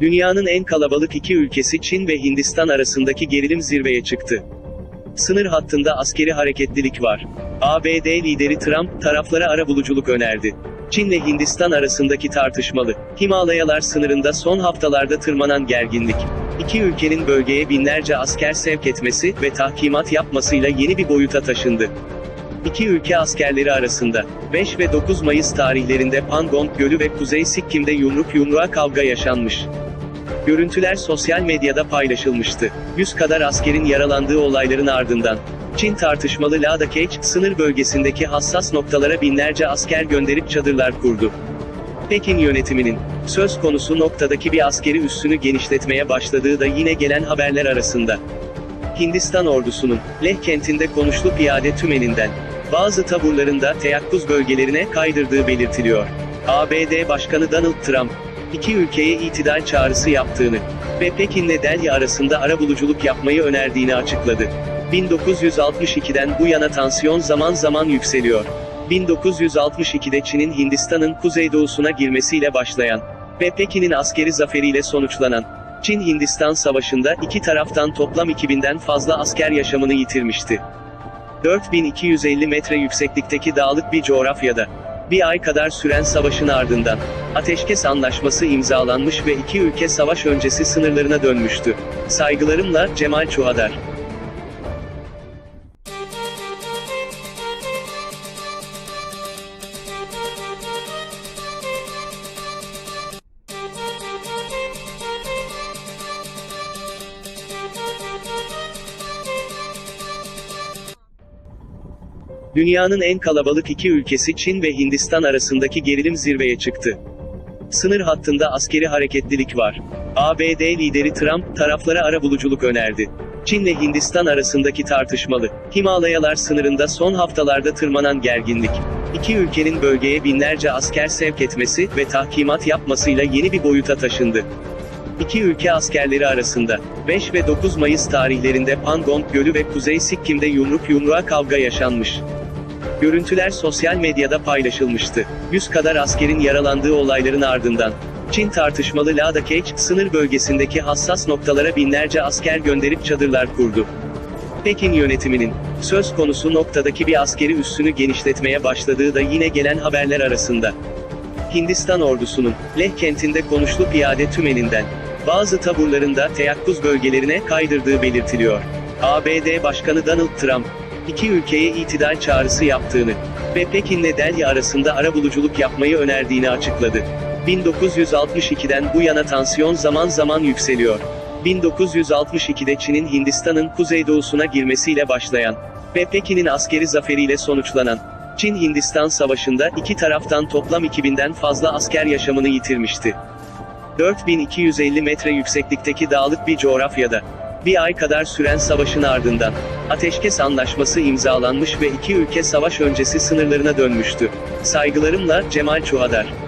Dünyanın en kalabalık iki ülkesi Çin ve Hindistan arasındaki gerilim zirveye çıktı. Sınır hattında askeri hareketlilik var. ABD lideri Trump, taraflara arabuluculuk önerdi. Çin ile Hindistan arasındaki tartışmalı. Himalayalar sınırında son haftalarda tırmanan gerginlik. İki ülkenin bölgeye binlerce asker sevk etmesi ve tahkimat yapmasıyla yeni bir boyuta taşındı. İki ülke askerleri arasında 5 ve 9 Mayıs tarihlerinde Pangong Gölü ve Kuzey Sikkim'de yumruk yumruğa kavga yaşanmış. Görüntüler sosyal medyada paylaşılmıştı. 100 kadar askerin yaralandığı olayların ardından. Çin tartışmalı Ladakh sınır bölgesindeki hassas noktalara binlerce asker gönderip çadırlar kurdu. Pekin yönetiminin söz konusu noktadaki bir askeri üssünü genişletmeye başladığı da yine gelen haberler arasında. Hindistan ordusunun Leh kentinde konuşlu piyade tümeninden bazı taburlarında teyakkuz bölgelerine kaydırdığı belirtiliyor. ABD Başkanı Donald Trump, iki ülkeye itidal çağrısı yaptığını ve Pekin'le Delhi arasında arabuluculuk yapmayı önerdiğini açıkladı. 1962'den bu yana tansiyon zaman zaman yükseliyor. 1962'de Çin'in Hindistan'ın kuzeydoğusuna girmesiyle başlayan ve Pekin'in askeri zaferiyle sonuçlanan Çin-Hindistan savaşında iki taraftan toplam 2000'den fazla asker yaşamını yitirmişti. 4250 metre yükseklikteki dağlık bir coğrafyada bir ay kadar süren savaşın ardından ateşkes anlaşması imzalanmış ve iki ülke savaş öncesi sınırlarına dönmüştü. Saygılarımla Cemal Çuhadar. Dünyanın en kalabalık iki ülkesi Çin ve Hindistan arasındaki gerilim zirveye çıktı. Sınır hattında askeri hareketlilik var. ABD lideri Trump, taraflara arabuluculuk önerdi. Çin ile Hindistan arasındaki tartışmalı. Himalayalar sınırında son haftalarda tırmanan gerginlik. İki ülkenin bölgeye binlerce asker sevk etmesi ve tahkimat yapmasıyla yeni bir boyuta taşındı. İki ülke askerleri arasında 5 ve 9 Mayıs tarihlerinde Pangong Gölü ve Kuzey Sikkim'de yumruk yumruğa kavga yaşanmış. Görüntüler sosyal medyada paylaşılmıştı. 100 kadar askerin yaralandığı olayların ardından. Çin tartışmalı Ladakh sınır bölgesindeki hassas noktalara binlerce asker gönderip çadırlar kurdu. Pekin yönetiminin söz konusu noktadaki bir askeri üssünü genişletmeye başladığı da yine gelen haberler arasında. Hindistan ordusunun Leh kentinde konuşlu piyade tümeninden bazı taburlarında teyakkuz bölgelerine kaydırdığı belirtiliyor. ABD Başkanı Donald Trump, iki ülkeye itidal çağrısı yaptığını ve Pekin'le Delhi arasında arabuluculuk yapmayı önerdiğini açıkladı. 1962'den bu yana tansiyon zaman zaman yükseliyor. 1962'de Çin'in Hindistan'ın kuzeydoğusuna girmesiyle başlayan ve Pekin'in askeri zaferiyle sonuçlanan Çin-Hindistan savaşında iki taraftan toplam 2000'den fazla asker yaşamını yitirmişti. 4250 metre yükseklikteki dağlık bir coğrafyada bir ay kadar süren savaşın ardından ateşkes anlaşması imzalanmış ve iki ülke savaş öncesi sınırlarına dönmüştü. Saygılarımla Cemal Çuhadar.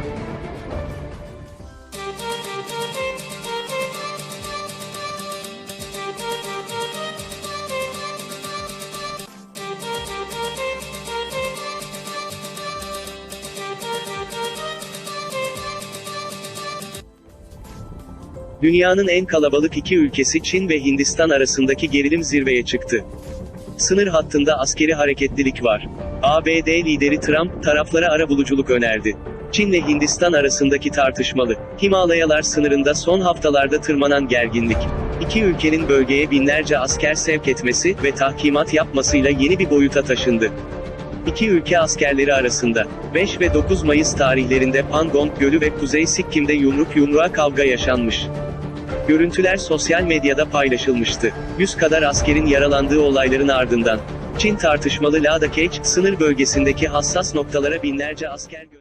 Dünyanın en kalabalık iki ülkesi Çin ve Hindistan arasındaki gerilim zirveye çıktı. Sınır hattında askeri hareketlilik var. ABD lideri Trump, taraflara arabuluculuk önerdi. Çin ile Hindistan arasındaki tartışmalı. Himalayalar sınırında son haftalarda tırmanan gerginlik. İki ülkenin bölgeye binlerce asker sevk etmesi ve tahkimat yapmasıyla yeni bir boyuta taşındı. İki ülke askerleri arasında 5 ve 9 Mayıs tarihlerinde Pangong Gölü ve Kuzey Sikkim'de yumruk yumruğa kavga yaşanmış. Görüntüler sosyal medyada paylaşılmıştı. 100 kadar askerin yaralandığı olayların ardından. Çin tartışmalı Ladakh sınır bölgesindeki hassas noktalara binlerce asker gönderdi.